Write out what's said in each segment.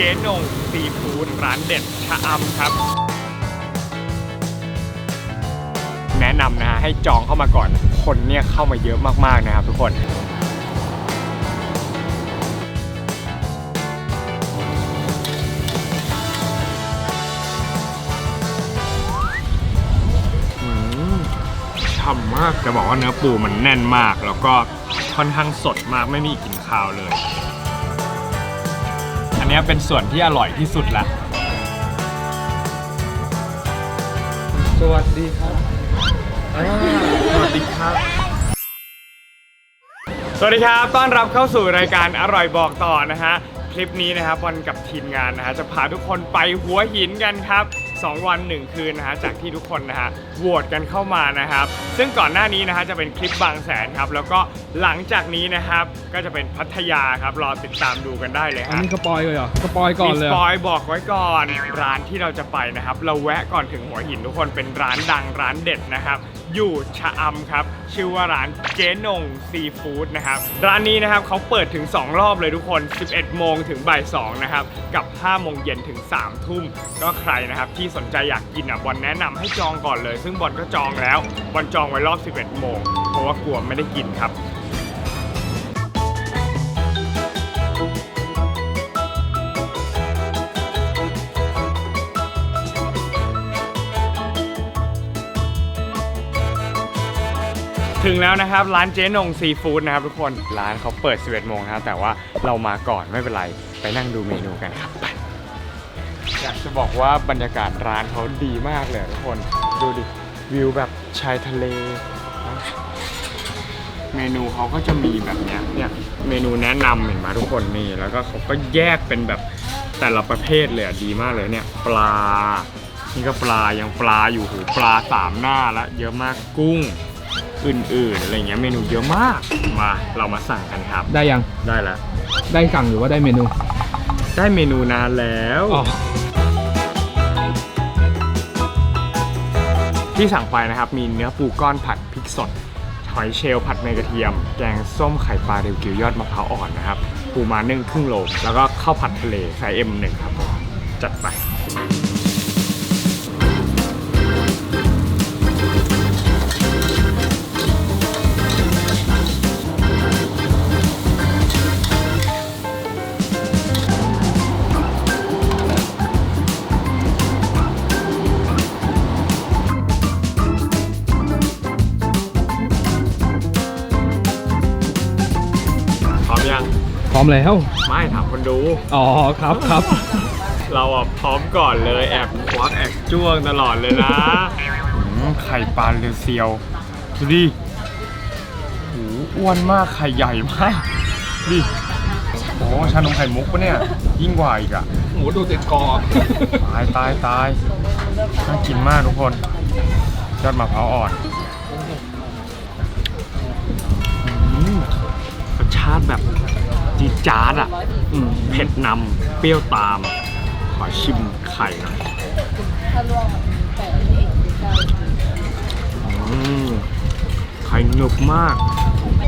เจ๊นงซีฟู้ดร้านเด็ดชะอำครับ แนะนำนะฮะให้จองเข้ามาก่อน คนเนี่ยเข้ามาเยอะมากๆนะครับทุกคนฉ่ำมากจะบอกว่าเนื้อปูมันแน่นมาก แล้วก็ค่อนข้างสดมากไม่มีกลิ่นคาวเลย เนี้ยเป็นส่วนที่อร่อยที่สุดละ สวัสดีครับสวัสดีครับ สวัสดีครับ ต้อนรับเข้าสู่รายการอร่อยบอกต่อนะฮะ คลิปนี้นะครับวันกับทีมงานนะฮะจะพาทุกคนไปหัวหินกันครับ 2 วัน 1 คืนนะฮะจากที่ทุกคนนะฮะโหวตกันเข้ามานะครับ ซึ่งก่อนหน้านี้นะฮะจะเป็นคลิปบางแสนครับแล้วก็หลังจากนี้นะครับก็จะเป็นพัทยาครับรอติดตามดูกันได้เลยอันฮะ นี้สปอยเลยเหรอสปอยก่อนเลยมีเหสรปออยบอกไว้ก่อนร้านที่เราจะไปนะครับ เราแวะก่อนถึงหัวหินทุกคนเป็นร้านดังร้านเด็ดนะครับ อยู่ชะอำครับ ชื่อว่าร้านเจ๊นงซีฟู้ดนะครับ ร้านนี้นะครับเขาเปิดถึง 2 รอบเลยทุกคน 11 โมงถึงบ่าย2นะครับ กับ 5 โมงเย็นถึง 3 ทุ่ม ก็ใครนะครับที่สนใจอยากกินอะบอลแนะนำให้จองก่อนเลย ซึ่งบอลก็จองแล้วบอลจองไว้รอบ 11 โมง เพราะว่ากลัวไม่ได้กินครับ ถึงแล้วนะครับ ร้านเจ๊นงซีฟู้ดนะครับทุกคนร้านเขาเปิด 11 โมงนะครับแต่ว่าเรามาก่อนไม่เป็นไร ไปนั่งดูเมนูกันครับไป อยากจะบอกว่าบรรยากาศร้านเขาดีมากเลยทุกคน ดูดิ วิวแบบชายทะเลเมนูเขาก็จะมีแบบเนี้ยเนี่ยเมนูแนะนำเห็นไหมทุกคนนี่แล้วก็เขาก็แยกเป็นแบบแต่ละประเภทเลยอะดีมากเลยเนี่ย ปลา นี่ก็ปลายังปลาอยู่หูปลาสามหน้าแล้วเยอะมากกุ้งอื่นๆอะไรเงี้ยเมนูเยอะมากมาเรามาสั่งกันครับ ได้ยังได้แล้วได้สั่งหรือว่าได้เมนู ได้เมนูนานแล้ว อ๋อ ที่สั่งไปนะครับมีเนื้อปูก้อนผัดพริกสดหอยเชลล์ผัดเนยกระเทียม แกงส้มไข่ปลาเรียวกิวยอดมะพร้าวอ่อนนะครับปูมานึ่งครึ่งโลแล้วก็ข้าวผัดทะเลไซเอ็มหนึ่งครับ จัดไป ร้อมแล้ว ไม่ถามคนดู อ๋อครับครับ เราอะพร้อมก่อนเลยแอบควักแอบจ้วงตลอดเลยนะหืมไข่ปลาเรียวเซียวดูดิหูอ้วนมากไข่ใหญ่มากดิโอ้ชานมไข่มุกปะเนี่ย ยิ่งกว่าอีกอะหมูดูติดคอตายตายตายน่ากินมากทุกคนยอดมะพร้าวอ่อนอืมรสชาติแบบ จีดจ๊าดอะอืมเผ็ดนำเปรี้ยวตาม ขอชิมไข่หน่อยอืมไข่หนึบมาก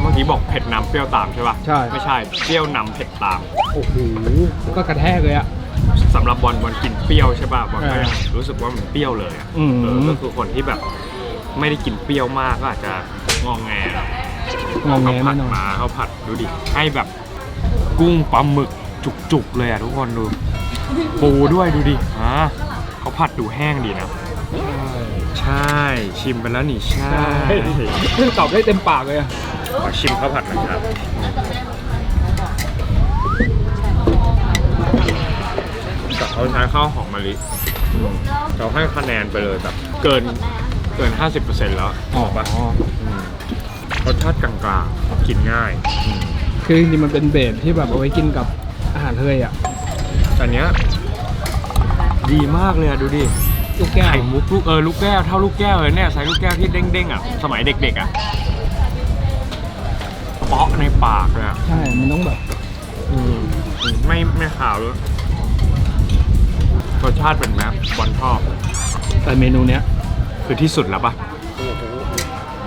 เมื่อกี้บอกเผ็ดนำเปรี้ยวตามใช่ปะใช่ ไม่ใช่ เปรี้ยวนำเผ็ดตาม โอ้โหก็กระแทกเลยอะสำหรับบอลบอลกินเปรี้ยวใช่ป่ะบอลก็เออยังรู้สึกว่ามันเปรี้ยวเลยอะอืม เออก็คือคนที่แบบไม่ได้กินเปรี้ยวมากก็อาจจะงองแงงงแงเขาผัแน่ดนอนมาเขาผัดดูดิให้แบบ กุ้งปลาหมึกจุกๆเลยอะทุกคนดู ปูด้วยดูดิอ่าเขาผัดดูแห้งดีนะ ใช่ชิมไปแล้วนี่ใช่ใช่ตอบได้เต็มปากเลยอะขอชิมข้าวผัดหน่อยครับแต่เขาใช้ข้าวหอมมะลิเราให้คะแนนไปเลยแบบเกินเกิน 50%แล้วบอกปะอืมรสชาติกลางๆกินง่ายอืม คือจริงๆมันเป็นเบสที่แบบเอาไว้กินกับอาหารทะเลอะแต่เนี้ยดีมากเลยอะดูดิลูกแก้วไข่มุกลูกเออลูกแก้วเท่าลูกแก้วเลยเนี่ยใส่ลูกแก้วที่เด้งๆอะสมัยเด็กๆอะเปาะในปากเลยอะใช่ มันต้องแบบ อืมไม่ไม่ขาวเลยรสชาติเป็นแบบบอลชอบ แต่เมนูเนี้ยคือที่สุดแล้วปะ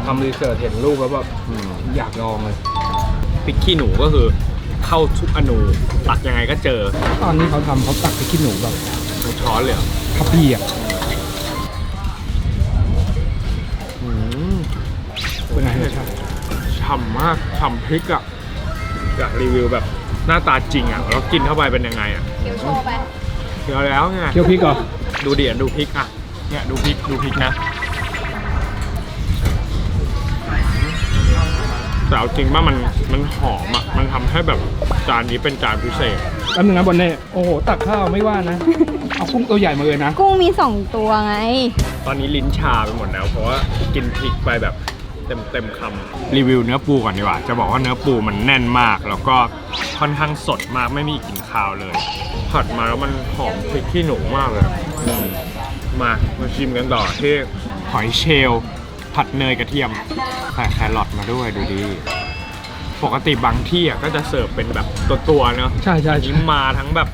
ทำรีเสิร์ชเห็นรูปแล้วแบบอืม อยากลองเลย พริกขี้หนูก็คือเข้าทุกอนูตักยังไงก็เจอตอนนี้เขาทำเขาตักไปขี้หนูแบบทั้งช้อนเลยเหรอทัพพีอะอืมเป็นไงรสชาติฉ่ำมากฉ่ำพริกอะอยากรีวิวแบบหน้าตาจริงอะแล้วกินเข้าไปเป็นยังไงอะเดี๋ยวโชว์ไปเคี้ยวแล้วไงเคี่ยวพริกเหรอดูดิอะดูพริกอะเนี่ยดูพริกดูพริกนะ แต่เอาจริงว่ามันมันหอมอะมันทำให้แบบจานนี้เป็นจานพิเศษ แป๊บนึงนะบอลเน่โอ้โห ตักข้าวไม่ว่านะ เอากุ้งตัวใหญ่มาเลยนะ กุ้งมีสองตัวไง ตอนนี้ลิ้นชาไปหมดแล้ว เพราะว่ากินพริกไปแบบเต็มเต็มคำรีวิวเนื้อปูก่อนดีกว่า จะบอกว่าเนื้อปูมันแน่นมาก แล้วก็ค่อนข้างสดมากไม่มีกลิ่นคาวเลย ผัดมาแล้วมันหอมพริกขี้หนูมากเลยอืมมามาชิมกันต่อที่หอยเชลล์ ผัดเนยกระเทียมใส่แครอทมาด้วยดูดี ปกติบางที่อะก็จะเสิร์ฟเป็นแบบตัวๆเนอะใช่ใช่อันนี้ใช่มาทั้งแบบ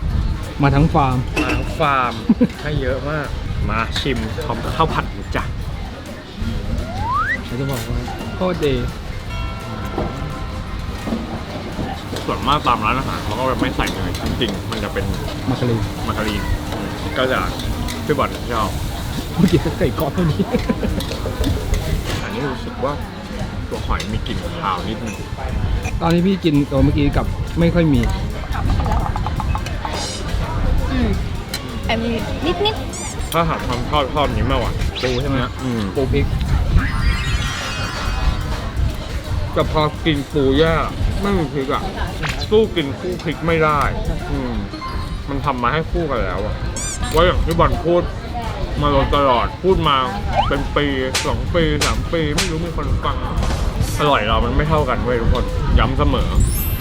มาทั้งฟาร์ม มาทั้งฟาร์มให้เยอะมาก มาชิมพร้อมข้าวผัดจ้ะเขาจะบอกว่าโคตรดีส่วนมากตามร้านอาหารเขาก็แบบไม่ใส่เนยจริงๆมันจะเป็นมาคารีมาการีนอืมก็จะพี่บอลชอบเมื่อกี้ไก่กรอบเท่านี้อั นนี้รู้สึกว่าตัวหอยมีกลิ่นคาวนิดนึงตอนนี้พี่กินตัวเมื่อกี้กับไม่ค่อยมีอืมแอบมีนิดนิดถ้าหากความชอบชอบนี้มากกว่าปูใช่ไหมอืมปูพริกแต่พอกินปูย่าไม่มีพริกอะสู้กินคู่พริกไม่ได้ อืมมันทำมาให้คู่กันแล้วอะว่าอย่างที่บอลพูด มาโดยตลอดพูดมาเป็นปีสองปีสามปีไม่รู้มีคนฟัง อร่อยเรามันไม่เท่ากันเว้ยทุกคนย้ำเสมอ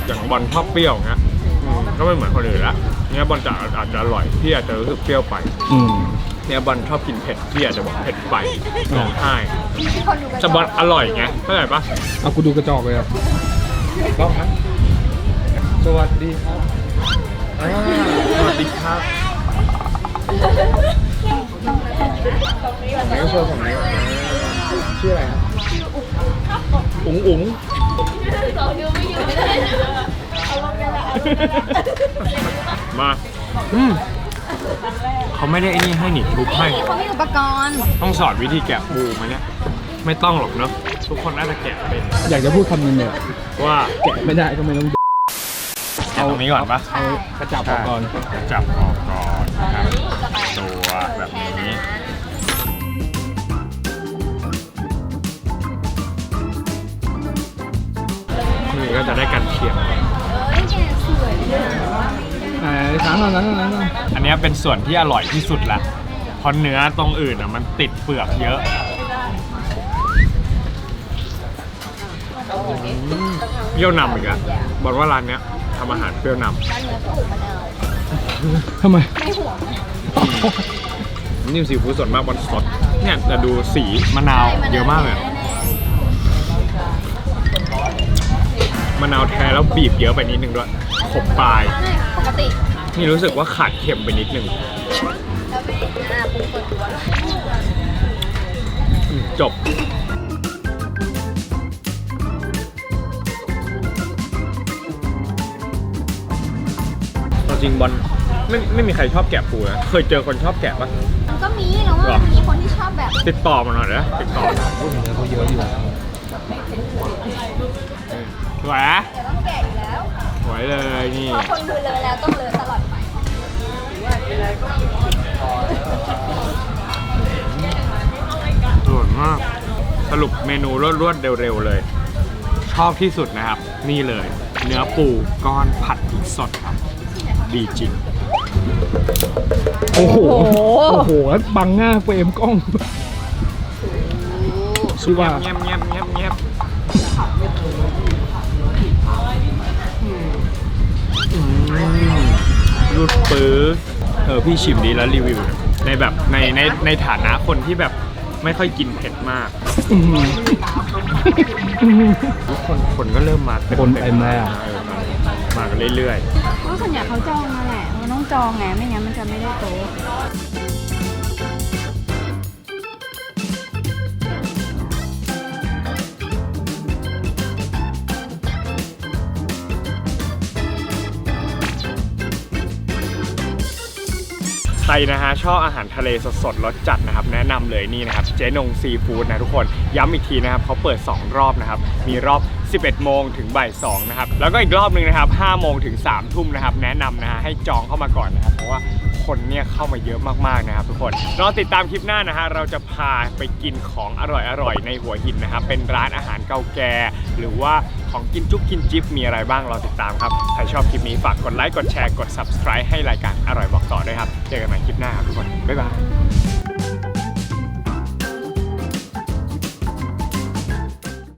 อย่างบอลชอบเปรี้ยวเงี้ยอืมก็ไม่เหมือนคนอื่นละเนี่ยบอลจะอาจจะอร่อยพี่อาจจะรู้สึกเปรี้ยวไป อืม เนี่ยบอลชอบกินเผ็ดพี่อาจจะบอกเผ็ดไปร้องไห้ๆที่คนดูกันแต่บอลอร่อยไงเข้าใจปะเอากูดูกระจอกเลยอะต้องนะสวัสดีครับสวัสดีครับ ไหนก็โชว์ผมนี้ชื่ออะไรครับอุ๋งอุ๋งมาอืมเขาไม่ได้ไอ้นี่ให้หนิทุบให้เขามีอุปกรณ์ ต้องสอนวิธีแกะปูไหมเนี่ย ไม่ต้องหรอกเนอะทุกคนน่าจะแกะเป็น อยากจะพูดคำนึงเนี่ยว่าแกะไม่ได้ก็ไม่ต้องแกะตรงนี้ก่อนปะเอากระจับออกก่อนจับออกก่อนนะครับตัวแบบนี้ นี่ก็จะได้กันเชียงเอ้ยแกสวยเลยไหนล้างก่อนล้างก่อนล้างก่อนอันเนี้ยเป็นส่วนที่อร่อยที่สุดละเพราะเนื้อตรงอื่นอะมันติดเปลือกเยอะอืมเปรี้ยวนำอีกอะบอกว่าร้านเนี้ยทำอาหารเปรี้ยวนำร้านเนื้อปูมะนาวทำไมไม่ห่วงนี่ซีฟู้ดสดมากบนสดเนี่ยแต่ดูสีมะนาวเยอะมากเลย มะนาวแท้แล้วบีบเยอะไปนิดนึงด้วยขบปลายไม่ปกตินี่รู้สึกว่าขาดเค็มไปนิดนึงแล้วไม่อ่าปูเปิดตัวอืมจบ จริงบอลไม่ไม่มีใครชอบแกะปูนะ เคยเจอคนชอบแกะปะ มันก็มีแล้วว่าหรอมันมีคนที่ชอบแบบ ติดต่อมาหน่อยนะติดต่อมาพูดถึงเนื้อเขาเยอะอยู่ สวยอะเดี๋ยวต้องแกะอยู่แล้วสวยเลยนี่ พอคนดูเลยแล้วต้องเลยตลอดไปสวยมาก สรุปเมนูรวดๆเร็วๆเลย ชอบที่สุดนะครับ นี่เลย เนื้อปูก้อนผัดพริกสดครับ ดีจริง โอ้โห โอ้โหแล้วบังหน้าเฟรมกล้อง ชื่อว่า เงียบเงียบเงียบเงียบ รูดปื้อเออพี่ชิมดีแล้วรีวิว ในแบบในในในฐานะคนที่แบบไม่ค่อยกินเผ็ดมากทุกคนคนก็เริ่มมาคนเต็มแล้วเออมามากันเรื่อยเพราะส่วนใหญ่เขาจองมาแหละมันต้องจองไงไม่งั้นมันจะไม่ได้โต๊ะ ใครนะฮะชอบอาหารทะเลสดๆรสจัดนะครับ แนะนำเลยนี่นะครับเจ๊นงซีฟู้ดนะทุกคนย้ำอีกทีนะครับเขาเปิด 2 รอบนะครับ มีรอบ 11 โมงถึงบ่าย2นะครับ แล้วก็อีกรอบหนึ่งนะครับ5โมงถึง3ทุ่มนะครับ แนะนำนะฮะให้จองเข้ามาก่อนนะครับ เพราะว่าคนเนี่ยเข้ามาเยอะมากๆนะครับทุกคนรอติดตามคลิปหน้านะฮะเราจะพาไปกินของอร่อยๆในหัวหินนะครับเป็นร้านอาหารเก่าแก่หรือว่า ของกินจุ๊บกินจิ๊บมีอะไรบ้างรอติดตามครับ ใครชอบคลิปนี้ฝากกดไลค์กดแชร์กด subscribe ให้รายการอร่อยบอกต่อด้วยครับ เจอกันใหม่คลิปหน้าครับทุกคน บ๊ายบาย